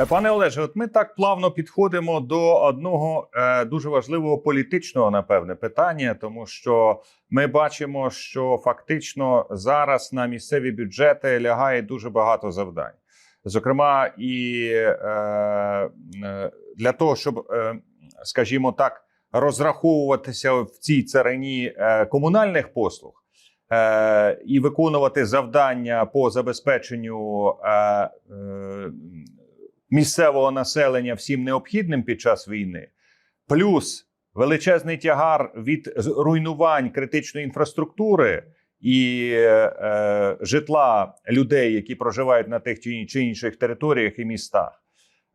Е, Пане Олеже, от ми так плавно підходимо до одного е, дуже важливого політичного, напевне, питання, тому що ми бачимо, що фактично зараз на місцеві бюджети лягає дуже багато завдань. Зокрема, і е, е, для того, щоб, скажімо так, розраховуватися в цій царині комунальних послуг і виконувати завдання по забезпеченню місцевого населення всім необхідним під час війни, плюс величезний тягар від руйнувань критичної інфраструктури і е, житла людей, які проживають на тих чи інших територіях і містах.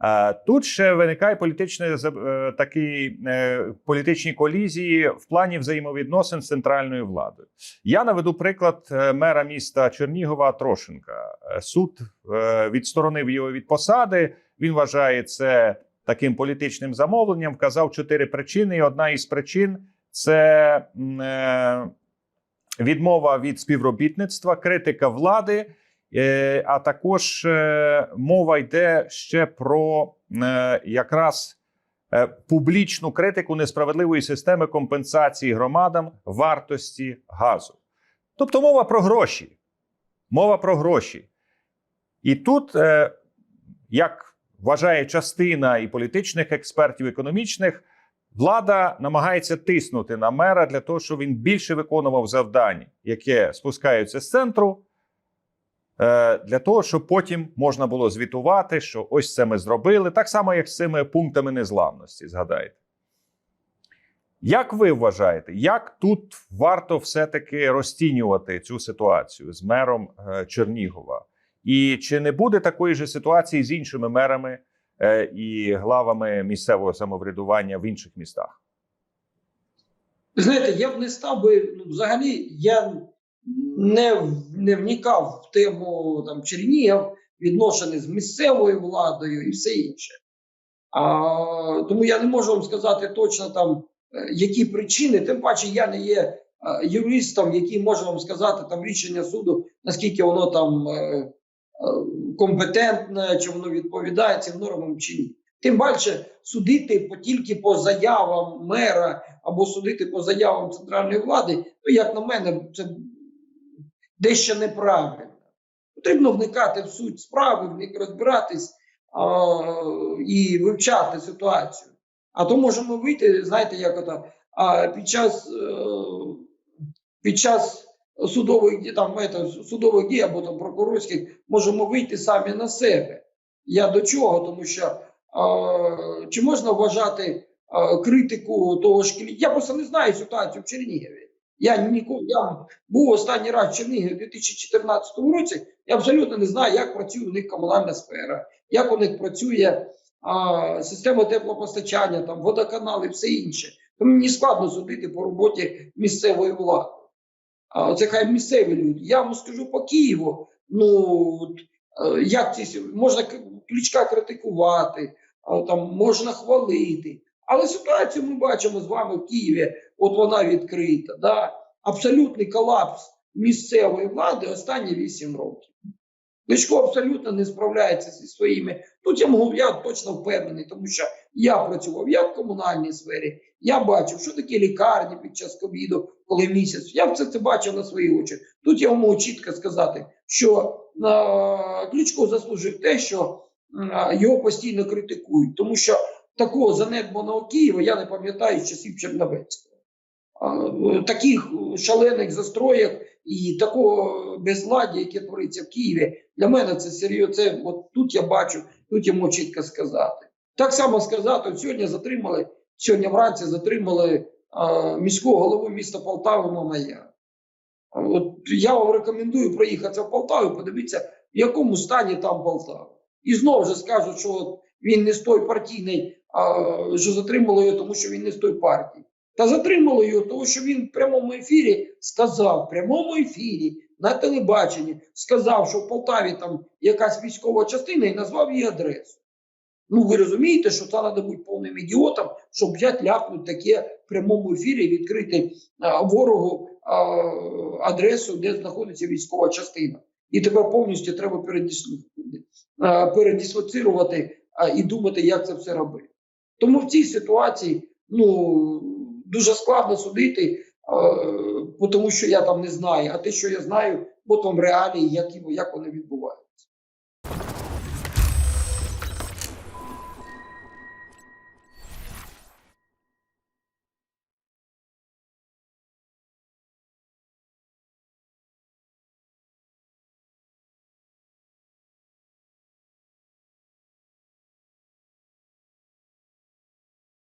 Е, Тут ще виникає політичне е, такі е, політичні колізії в плані взаємовідносин з центральною владою. Я наведу приклад е, мера міста Чернігова Трошенка. Е, Суд е, відсторонив його від посади. Він вважає це таким політичним замовленням. Вказав чотири причини. І одна із причин це е, відмова від співробітництва, критика влади. Е, А також е, мова йде ще про якраз публічну критику несправедливої системи компенсації громадам вартості газу. Тобто мова про гроші. Мова про гроші. І тут, як вважає частина і політичних експертів, і економічних, влада намагається тиснути на мера для того, щоб він більше виконував завдань, яке спускаються з центру, е, для того, щоб потім можна було звітувати, що ось це ми зробили, так само, як з цими пунктами незламності. Згадайте. Як ви вважаєте, як тут варто все-таки розцінювати цю ситуацію з мером е, Чернігова? І чи не буде такої ж ситуації з іншими мерами е, і главами місцевого самоврядування в інших містах? Ви знаєте, я б не став би, ну, взагалі, я не, не вникав в тему там, Чернігів, відношення з місцевою владою і все інше. А, тому я не можу вам сказати точно там, е, які причини, тим паче я не є е, юристом, який може вам сказати там рішення суду, наскільки воно там компетентне, чи воно відповідає цим нормам чи ні. Тим більше судити по, тільки по заявам мера або судити по заявам центральної влади, то як на мене, це дещо неправильно. Потрібно вникати в суть справи, в них розбиратись а, і вивчати ситуацію. А то можемо вийти, знаєте, як ото, а під час, е, під час судових там, ето, судових дій або там прокурорських можемо вийти самі на себе. Я до чого? Тому що а, чи можна вважати а, критику того ж Клі- Я просто не знаю ситуацію в Чернігові. Я ніколи я був останній раз в Чернігові у 2014 році. Я абсолютно не знаю, як працює у них комунальна сфера, як у них працює а, система теплопостачання, там водоканал і все інше. Тому мені складно судити по роботі місцевої влади. А це хай місцеві люди. Я вам скажу по Києву. Ну е, як ці можна к- Кличка критикувати, там можна хвалити. Але ситуацію ми бачимо з вами в Києві. От вона відкрита. Да? Абсолютний колапс місцевої влади останні 8 років. Кличко абсолютно не справляється зі своїми. Тут я можу, я точно впевнений, тому що я працював як в комунальній сфері, я бачив, що таке лікарні під час ковіду, коли місяць. Я все це бачив на свої очі. Тут я можу чітко сказати, що е, Кличко заслужив те, що е, його постійно критикують, тому що такого занедбаного Києва я не пам'ятаю з часів Черновецького. Е, Таких шалених застроях і такого безладдя, яке твориться в Києві, для мене це серйозно. Це от тут я бачу, тут можу чітко сказати. Так само сказати, сьогодні затримали, сьогодні вранці затримали а, міського голову міста Полтави Мамая. От я вам рекомендую проїхатися в Полтаву, подивитися, в якому стані там Полтава. І знову ж скажуть, що от він не з той партійний, а, що затримали його, тому що він не з той партії. Та затримали його, тому що він в прямому ефірі сказав, в прямому ефірі на телебаченні сказав, що в Полтаві там якась військова частина і назвав її адресу. Ну, ви розумієте, що це треба бути повним ідіотом, щоб взяти ляпнути таке в прямому ефірі, відкрити а, ворогу а, адресу, де знаходиться військова частина. І тепер повністю треба а, передислоцирувати а, і думати, як це все робити. Тому в цій ситуації ну, дуже складно судити, е, бо тому що я там не знаю, а те, що я знаю, от вам реалії, як, і- як вони відбуваються.